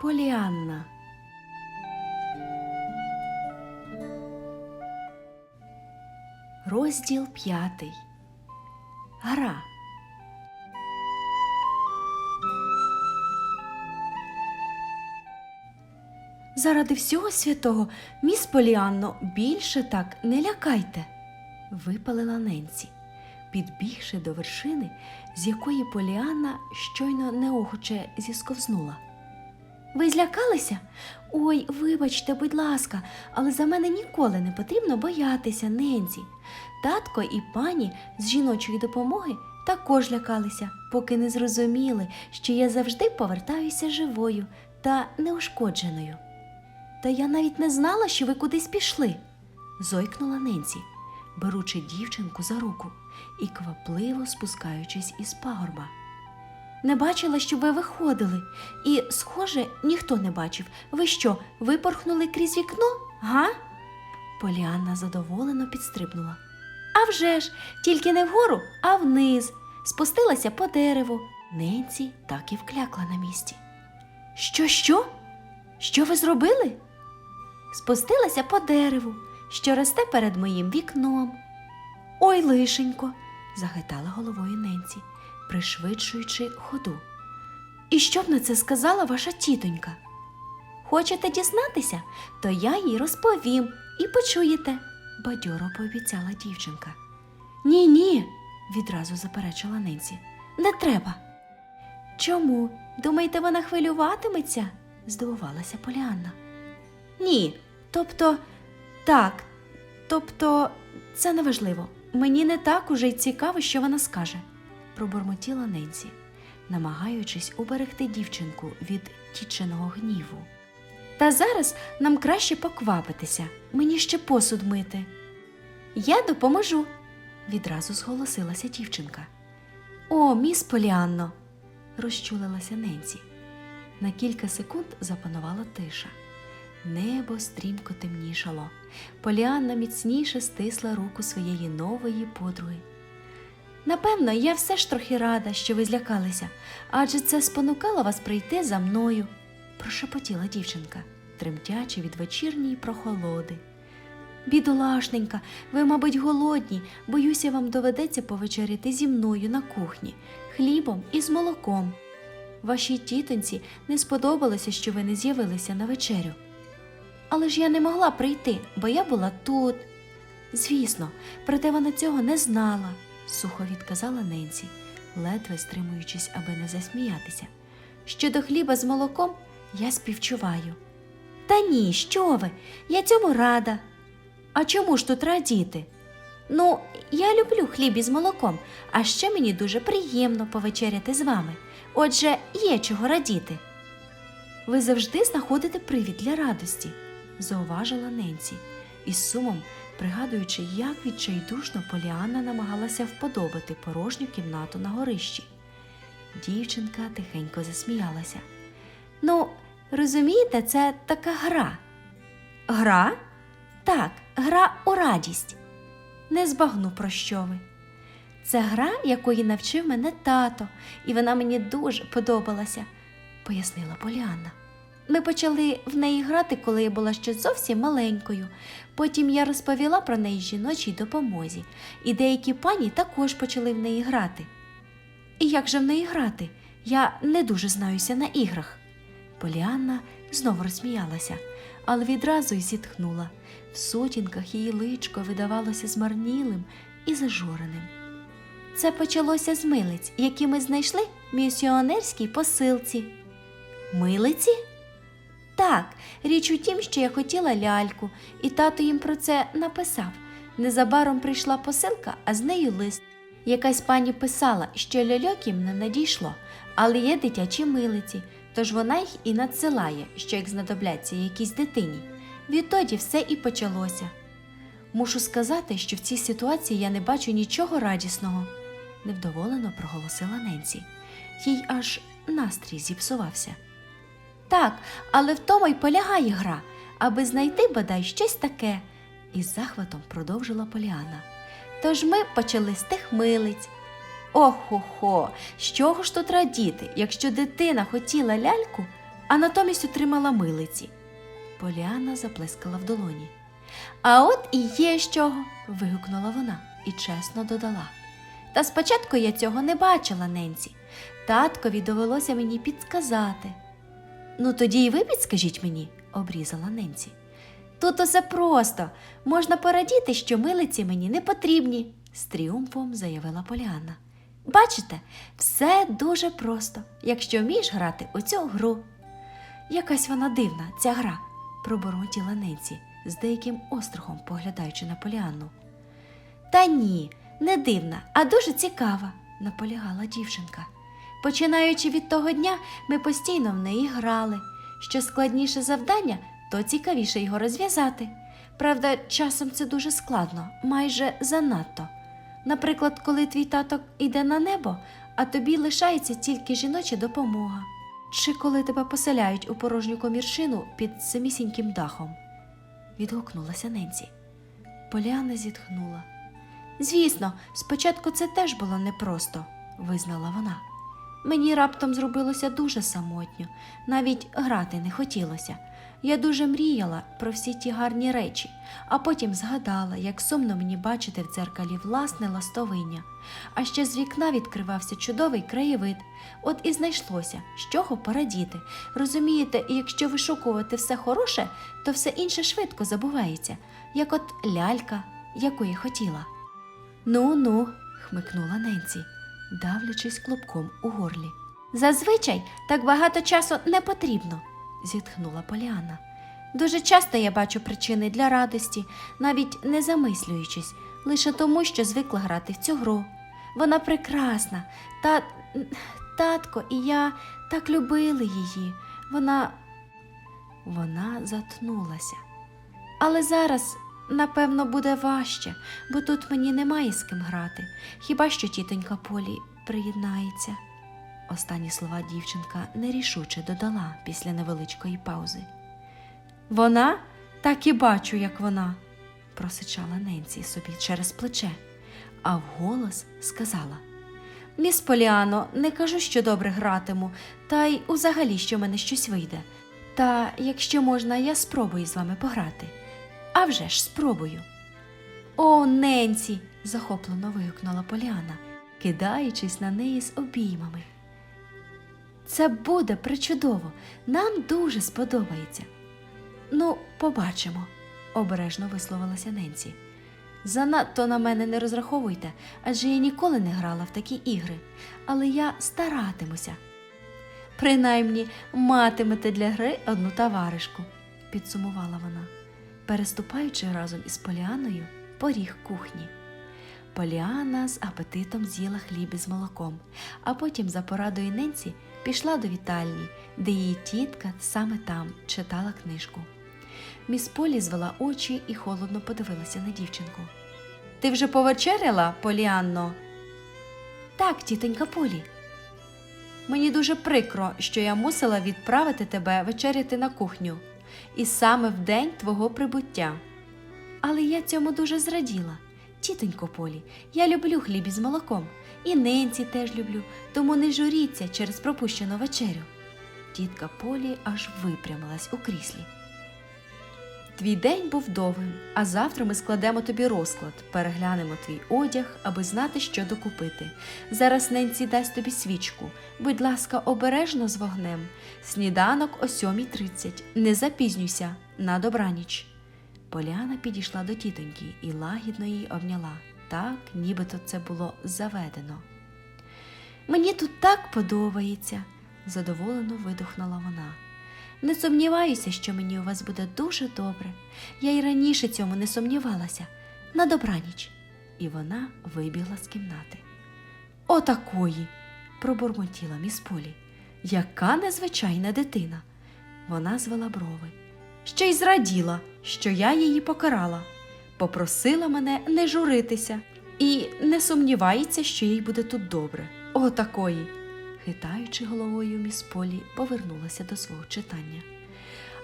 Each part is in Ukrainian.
Поліанна. Розділ п'ятий. Гра. Заради всього святого, міс Поліанно, більше так не лякайте, випалила Ненсі, підбігши до вершини, з якої Поліанна щойно неохоче зісковзнула. Ви злякалися? Ой, вибачте, будь ласка, але за мене ніколи не потрібно боятися, Ненсі. Татко і пані з жіночої допомоги також лякалися, поки не зрозуміли, що я завжди повертаюся живою та неушкодженою. Та я навіть не знала, що ви кудись пішли, зойкнула Ненсі, беручи дівчинку за руку і квапливо спускаючись із пагорба. Не бачила, що ви виходили, і, схоже, ніхто не бачив. Ви що, випорхнули крізь вікно? Га? Поліанна задоволено підстрибнула. «А вже ж, тільки не вгору, а вниз. Спустилася по дереву. Ненці так і вклякла на місці. Що, що? Що ви зробили? Спустилася по дереву, що росте перед моїм вікном. Ой, лишенько, захитала головою Ненці, пришвидшуючи ходу. І що б на це сказала ваша тітонька? Хочете дізнатися, то я їй розповім і почуєте, бадьоро пообіцяла дівчинка. Ні, ні, відразу заперечила Ненсі. Не треба. Чому? Думаєте, вона хвилюватиметься? здивувалася Поліанна. Ні, тобто, так, тобто, це неважливо. Мені не так уже й цікаво, що вона скаже, пробурмотіла Ненсі, намагаючись уберегти дівчинку від тіченого гніву. Та зараз нам краще поквапитися, мені ще посуд мити. Я допоможу, відразу зголосилася дівчинка. О, міс Поліанно, розчулилася Ненсі. На кілька секунд запанувала тиша. Небо стрімко темнішало. Поліанна міцніше стисла руку своєї нової подруги. Напевно, я все ж трохи рада, що ви злякалися, адже це спонукало вас прийти за мною, прошепотіла дівчинка, тремтячи від вечірньої прохолоди. Бідолашненька, ви, мабуть, голодні, боюся, вам доведеться повечеряти зі мною на кухні, хлібом і з молоком. Вашій тітоньці не сподобалося, що ви не з'явилися на вечерю. Але ж я не могла прийти, бо я була тут. Звісно, проте вона цього не знала, сухо відказала Ненсі, ледве стримуючись, аби не засміятися. Щодо хліба з молоком я співчуваю. Та ні, що ви? Я цьому рада. А чому ж тут радіти? Ну, я люблю хліб із молоком, а ще мені дуже приємно повечеряти з вами. Отже, є чого радіти. Ви завжди знаходите привід для радості, зауважила Ненсі, із сумом пригадуючи, як відчайдушно Поліанна намагалася вподобати порожню кімнату на горищі. Дівчинка тихенько засміялася. Ну, розумієте, це така гра. Гра? Так, гра у радість. Не збагну про що ви. Це гра, якої навчив мене тато, і вона мені дуже подобалася, пояснила Поліанна. Ми почали в неї грати, коли я була ще зовсім маленькою. Потім я розповіла про неї жіночій допомозі, і деякі пані також почали в неї грати. І як же в неї грати? Я не дуже знаюся на іграх. Поліанна знову розсміялася, але відразу й зітхнула. В сутінках її личко видавалося змарнілим і зажуреним. Це почалося з милиць, які ми знайшли в місіонерській посилці. Милиці? Так, річ у тім, що я хотіла ляльку, і тато їм про це написав. Незабаром прийшла посилка, а з нею лист. Якась пані писала, що ляльок їм не надійшло, але є дитячі милиці, тож вона їх і надсилає, що як знадобляться якійсь дитині. Відтоді все і почалося. Мушу сказати, що в цій ситуації я не бачу нічого радісного, невдоволено проголосила Ненсі. Їй аж настрій зіпсувався. Так, але в тому й полягає гра, аби знайти бодай щось таке, із захватом продовжила Поліана. Тож ми почали з тих милиць. Охо-хо, з чого ж тут радіти, якщо дитина хотіла ляльку, а натомість отримала милиці? Поліана заплескала в долоні. А от і є з чого. вигукнула вона і чесно додала. Та спочатку я цього не бачила, Ненці. Таткові довелося мені підсказати. Ну, тоді і ви підскажіть мені, обрізала Ненці. Тут усе просто. Можна порадіти, що милиці мені не потрібні, з тріумфом заявила Поліанна. Бачите, все дуже просто, якщо вмієш грати у цю гру. Якась вона дивна, ця гра, пробормотіла Ненці, з деяким острахом поглядаючи на Поліанну. Та ні, не дивна, а дуже цікава, наполягала дівчинка. Починаючи від того дня, ми постійно в неї грали. Що складніше завдання, то цікавіше його розв'язати. Правда, часом це дуже складно, майже занадто. Наприклад, коли твій тато йде на небо, а тобі лишається тільки жіноча допомога. Чи коли тебе поселяють у порожню коміршину під самісіньким дахом? відгукнулася Ненці. Поліана зітхнула. Звісно, спочатку це теж було непросто, визнала вона. Мені раптом зробилося дуже самотньо, навіть грати не хотілося. Я дуже мріяла про всі ті гарні речі, а потім згадала, як сумно мені бачити в дзеркалі власне ластовиння. А ще з вікна відкривався чудовий краєвид. От і знайшлося, з чого порадіти. Розумієте, якщо вишукувати все хороше, то все інше швидко забувається, як от лялька, яку я хотіла. Ну ну, хмикнула Ненці, давлячись клубком у горлі. Зазвичай так багато часу не потрібно, зітхнула Поліана. Дуже часто я бачу причини для радості, навіть не замислюючись, лише тому, що звикла грати в цю гру. Вона прекрасна, та татко і я так любили її. Вона. Вона затнулася. Але зараз, напевно, буде важче, бо тут мені немає з ким грати. Хіба що тітонька Полі приєднається. Останні слова дівчинка нерішуче додала після невеличкої паузи. Вона так і бачу, як вона, просичала Ненсі собі через плече, а вголос сказала. Міс Поліано, не кажу, що добре гратиму, та й узагалі, що в мене щось вийде. Та, якщо можна, я спробую з вами пограти. А вже ж спробую. О, Ненсі. захоплено вигукнула Поліана, кидаючись на неї з обіймами. Це буде причудово, нам дуже сподобається. Ну, побачимо, обережно висловилася Ненсі. Занадто на мене не розраховуйте, адже я ніколи не грала в такі ігри, але я старатимуся. Принаймні, матимете для гри одну товаришку, підсумувала вона, переступаючи разом із Поліаною поріг кухні. Поліана з апетитом з'їла хліб із молоком, а потім, за порадою Ненці, пішла до вітальні, де її тітка саме там читала книжку. Міс Полі звела очі і холодно подивилася на дівчинку. Ти вже повечеряла, Поліанно? Так, тітонька Полі. Мені дуже прикро, що я мусила відправити тебе вечеряти на кухню, і саме в день твого прибуття. Але я цьому дуже зраділа. Тітонько Полі, я люблю хліб із молоком, і ненці теж люблю, тому не журіться через пропущену вечерю. Тітка Полі аж випрямилась у кріслі. Твій день був довгим, а завтра ми складемо тобі розклад, переглянемо твій одяг, аби знати, що докупити. Зараз Ненці дасть тобі свічку. Будь ласка, обережно з вогнем. Сніданок о 7.30. Не запізнюйся на добраніч. Поляна підійшла до тітоньки і лагідно її обняла, так, нібито це було заведено. Мені тут так подобається, задоволено видихнула вона. Не сумніваюся, що мені у вас буде дуже добре. Я й раніше цьому не сумнівалася. На добраніч. І вона вибігла з кімнати. Отакої, пробурмотіла міс Полі. Яка незвичайна дитина. Вона звела брови. Ще й зраділа, що я її покарала. Попросила мене не журитися і не сумнівається, що їй буде тут добре. Отакої. Хитаючи головою, міс Полі повернулася до свого читання.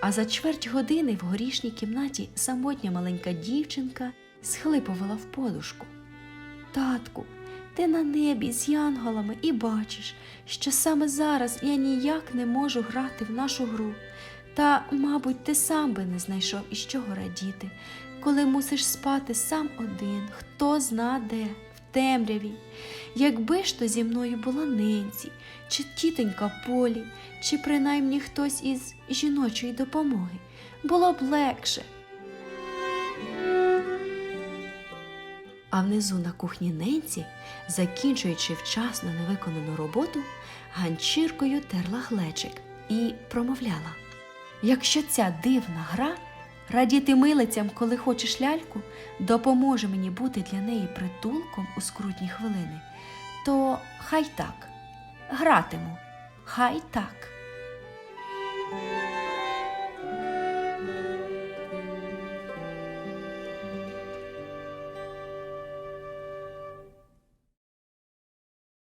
А за чверть години в горішній кімнаті самотня маленька дівчинка схлипувала в подушку. Татку, ти на небі з янголами і бачиш, що саме зараз я ніяк не можу грати в нашу гру. Та, мабуть, ти сам би не знайшов із чого радіти, коли мусиш спати сам один, хто зна де, темряві. Якби ж то зі мною була Ненці, чи тітонька Полі, чи принаймні хтось із жіночої допомоги, було б легше. А внизу на кухні Ненці, закінчуючи вчасно невиконану роботу, ганчіркою терла глечик і промовляла: Якщо ця дивна гра радіти милицям, коли хочеш ляльку, допоможе мені бути для неї притулком у скрутні хвилини, то хай так, гратиму, хай так.